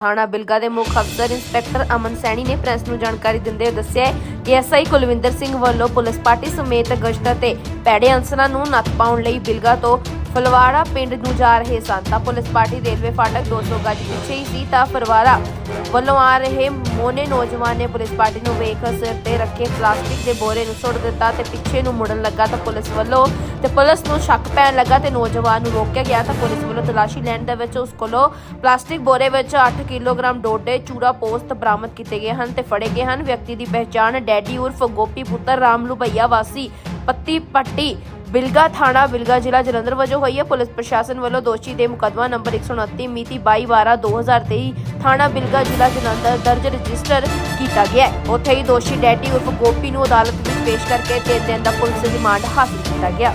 ਥਾਣਾ ਬਿਲਗਾ ਦੇ ਮੁੱਖ ਅਫਸਰ ਇੰਸਪੈਕਟਰ ਅਮਨ ਸੈਣੀ ਨੇ ਪ੍ਰੈਸ ਨੂੰ ਜਾਣਕਾਰੀ ਦਿੰਦੇ ਹੋਏ ਦੱਸਿਆ ਹੈ ਕਿ ਐਸਆਈ ਕੁਲਵਿੰਦਰ ਸਿੰਘ ਵੱਲੋਂ ਪੁਲਿਸ ਪਾਰਟੀ ਸਮੇਤ ਗਸ਼ਤ ਤੇ ਪੈੜੇ ਅਨਸਰਾਂ ਨੂੰ ਨੱਥ ਪਾਉਣ ਲਈ ਬਿਲਗਾ ਤੋਂ ਫਲਵਾੜਾ ਪਿੰਡ ਨੂੰ ਜਾ ਰਹੇ ਸਨ, ਤਾਂ ਪੁਲਿਸ ਪਾਰਟੀ ਰੇਲਵੇ ਫਾਟਕ 200 ਗਜ ਪਿੱਛੇ ਹੀ ਸੀ, ਤਾਂ ਫਲਵਾੜਾ ਵੱਲੋਂ ਆ ਰਹੇ ਮੋਨੇ ਨੌਜਵਾਨ ਨੇ ਪੁਲਿਸ ਪਾਰਟੀ ਨੂੰ ਵੇਖ ਸਿਰ ਤੇ ਰੱਖੇ ਪਲਾਸਟਿਕ ਦੇ ਬੋਰੇ ਨੂੰ ਸੁੱਟ ਦਿੱਤਾ ਤੇ ਪਿੱਛੇ ਨੂੰ ਮੁੜਨ ਲੱਗਾ, ਤਾਂ ਪੁਲਿਸ ਵੱਲੋਂ ਤੇ ਪੁਲਿਸ ਨੂੰ ਸ਼ੱਕ ਪੈਣ ਲੱਗਾ ਤੇ ਨੌਜਵਾਨ ਨੂੰ ਰੋਕਿਆ ਗਿਆ, ਤਾਂ ਪੁਲਿਸ ਵੱਲੋਂ ਤਲਾਸ਼ੀ ਲੈਣ ਦੇ ਵਿੱਚ ਉਸ ਕੋਲੋਂ ਪਲਾਸਟਿਕ ਬੋਰੇ ਵਿੱਚ 8 ਕਿਲੋਗ੍ਰਾਮ ਡੋਡੇ ਚੂੜਾ ਪੋਸਤ ਬਰਾਮਦ ਕੀਤੇ ਗਏ ਹਨ ਤੇ ਫੜੇ ਗਏ ਹਨ। ਵਿਅਕਤੀ ਦੀ ਪਹਿਚਾਣ ਡੈਡੀ ਉਰਫ ਗੋਪੀ ਪੁੱਤਰ ਰਾਮਲੂ ਭਈਆ ਵਾਸੀ ਪੱਤੀ ਪੱਟੀ ਬਿਲਗਾ ਥਾਣਾ ਬਿਲਗਾ ਜ਼ਿਲ੍ਹਾ ਜਲੰਧਰ ਵਜੋਂ ਹੋਈ ਹੈ। ਪੁਲਿਸ ਪ੍ਰਸ਼ਾਸਨ ਵੱਲੋਂ ਦੋਸ਼ੀ ਦੇ ਮੁਕੱਦਮਾ ਨੰਬਰ 129 ਮਿਤੀ 22/12/2023 ਥਾਣਾ ਬਿਲਗਾ ਜ਼ਿਲ੍ਹਾ ਜਲੰਧਰ ਦਰਜ ਰਜਿਸਟਰ ਕੀਤਾ ਗਿਆ ਹੈ। ਉੱਥੇ ਹੀ ਦੋਸ਼ੀ ਡੈਡੀ ਉਰਫ ਗੋਪੀ ਨੂੰ ਅਦਾਲਤ ਵਿੱਚ ਪੇਸ਼ ਕਰਕੇ ਤਿੰਨ ਦਿਨ ਦਾ ਪੁਲਿਸ ਰਿਮਾਂਡ ਹਾਸਲ ਕੀਤਾ ਗਿਆ।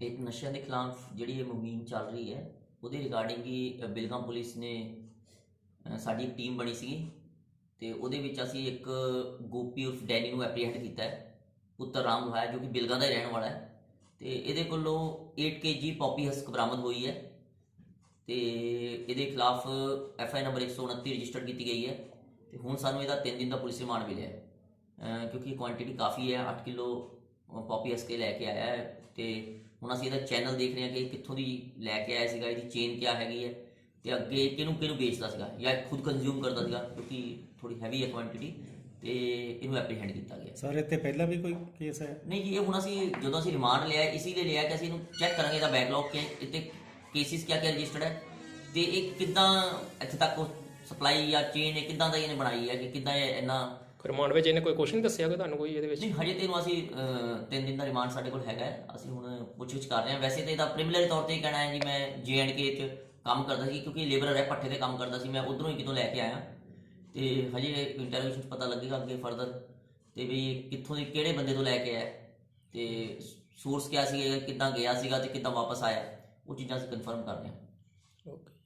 ਇੱਕ ਨਸ਼ਿਆਂ ਦੇ ਖਿਲਾਫ ਜਿਹੜੀ ਇਹ ਮੁਹਿੰਮ ਚੱਲ ਰਹੀ ਹੈ ਉਹਦੇ ਰਿਗਾਰਡਿੰਗ ਹੀ ਅ, ਬਿਲਗਾਮ ਪੁਲਿਸ ਨੇ ਅ, ਸਾਡੀ ਇੱਕ ਟੀਮ ਬਣੀ ਸੀਗੀ। ਤੇ ਉਹਦੇ ਵਿੱਚ ਅਸੀਂ ਇੱਕ ਗੋਪੀ ਉਰਫ ਡੈਨੀ ਨੂੰ ਐਪਰੀਹੈਂਡ ਕੀਤਾ ਹੈ, ਪੁੱਤਰ ਰਾਮ ਹੈ ਜੋ ਕਿ ਬਿਲਗਾਂ ਦਾ ਹੀ ਰਹਿਣ ਵਾਲਾ ਹੈ। ਤੇ ਇਹਦੇ ਕੋਲੋਂ 8 ਕੇਜੀ ਪੌਪੀ ਹਸਕ ਬਰਾਮਦ ਹੋਈ ਹੈ ਤੇ ਇਹਦੇ ਖਿਲਾਫ ਐਫ ਆਈ ਨੰਬਰ 129 ਰਜਿਸਟਰਡ ਕੀਤੀ ਗਈ ਹੈ ਤੇ ਹੁਣ ਸਾਨੂੰ ਇਹਦਾ 3 ਦਿਨ ਦਾ ਪੁਲਿਸ ਰਿਮਾਂਡ ਮਿਲਿਆ ਹੈ। ਕਿਉਂਕਿ ਕੁਆਂਟੀਟੀ ਕਾਫੀ ਹੈ 8 ਕਿਲੋ ਪੌਪੀ ਹਸਕੇ ਲੈ ਕੇ ਆਇਆ ਹੈ ਤੇ ਹੁਣ ਅਸੀਂ ਇਹਦਾ ਚੈਨਲ ਦੇਖ ਰਹੇ ਹਾਂ ਕਿ ਕਿੱਥੋਂ ਦੀ ਲੈ ਕੇ ਆਇਆ ਸੀਗਾ, ਇਹਦੀ ਚੇਨ ਕਿਆ ਹੈਗੀ ਹੈ। ਤੇ ਅੱਗੇ ਕਿਹਨੂੰ ਕਿਹਨੂੰ ਵੇਚਦਾ ਸੀਗਾ ਜਾਂ ਖੁਦ ਕੰਜ਼ਿਊਮ ਕਰਦਾ ਸੀਗਾ ਕਿਉਂਕਿ ਥੋੜੀ ਹੈਵੀ ਹੈ ਕੁਆਂਟੀਟੀ ਤੇ ਇਹਨੂੰ ਐਪਰੀਹੈਂਡ ਕੀਤਾ ਗਿਆ। ਸਰ ਇੱਥੇ ਪਹਿਲਾਂ ਵੀ ਕੋਈ ਕੇਸ ਹੈ? ਨਹੀਂ ਜੀ ਇਹ ਹੁਣ ਅਸੀਂ ਜਦੋਂ ਅਸੀਂ ਰਿਮਾਂਡ ਲਿਆ ਹੈ, ਇਸੀ ਲਈ ਲਿਆ ਕਿ ਅਸੀਂ ਇਹਨੂੰ ਚੈੱਕ ਕਰਾਂਗੇ ਇਹਦਾ ਬੈਕਲੌਗ ਕਿ ਇੱਥੇ ਕੇਸਿਸ ਕਿਆ ਕਿਆ ਰਜਿਸਟਰਡ ਹੈ ਤੇ ਇਹ ਕਿੱਦਾਂ ਇੱਥੇ ਤੱਕ ਸਪਲਾਈ ਜਾਂ ਚੇਨ ਇਹ ਕਿੱਦਾਂ ਦਾ ਇਹਨੇ ਬਣਾਈ ਹੈ ਕਿ ਕਿੱਦਾਂ ਇਹ ਇੰਨਾ ਰਿਮਾਂਡ ਵਿੱਚ ਇਹਨੇ ਕੋਈ ਕੁਐਸਚਨ ਨਹੀਂ ਦੱਸਿਆ ਕਿ ਤੁਹਾਨੂੰ ਕੋਈ ਇਹਦੇ ਵਿੱਚ? ਨਹੀਂ ਹਜੇ ਤੇ ਇਹਨੂੰ ਅਸੀਂ ਤਿੰਨ ਦਿਨ ਦਾ ਰਿਮਾਂਡ ਸਾਡੇ ਕੋਲ ਹੈਗਾ। ਅਸੀਂ ਹੁਣ ਪੁੱਛਗਿੱਛ ਕਰ ਰਹੇ ਹਾਂ। ਵੈਸੇ ਤੇ ਇਹਦਾ ਪ੍ਰੀਮਿਲਰੀ ਤੌਰ ਤੇ ਕਹਿਣਾ ਹੈ ਜੀ ਮੈਂ ਕੇ ਚ ਕੰਮ ਕਰਦਾ ਸੀ ਕਿਉਂਕਿ ਲੇਬਰ ਹੈ, ਪੱਠੇ ਤੇ ਕੰਮ ਕਰਦਾ ਸੀ। ਮੈਂ ਉਧਰੋਂ ਹੀ ਕਿਤੋਂ ਲੈ ਕੇ ਆਇਆ। ਤੇ ਹਜੇ ਇੰਟਰਵਿਊ ਚ ਪਤਾ ਲੱਗੇਗਾ ਅੱਗੇ ਫਰਦਰ ਤੇ ਵੀ ਕਿੱਥੋਂ ਦੀ ਕਿਹੜੇ ਬੰਦੇ ਤੋਂ ਲੈ ਕੇ ਆਇਆ। ਤੇ ਸੋਰਸ ਕਿਆ ਸੀ ਕਿੱਦਾਂ ਗਿਆ ਸੀਗਾ ਤੇ ਕਿੱਦਾਂ ਵਾਪਸ ਆਇਆ। ਉਹ ਚੀਜ਼ਾਂ ਅਸੀਂ ਕਨਫਰਮ ਕਰਦੇ ਹਾਂ। ਓਕੇ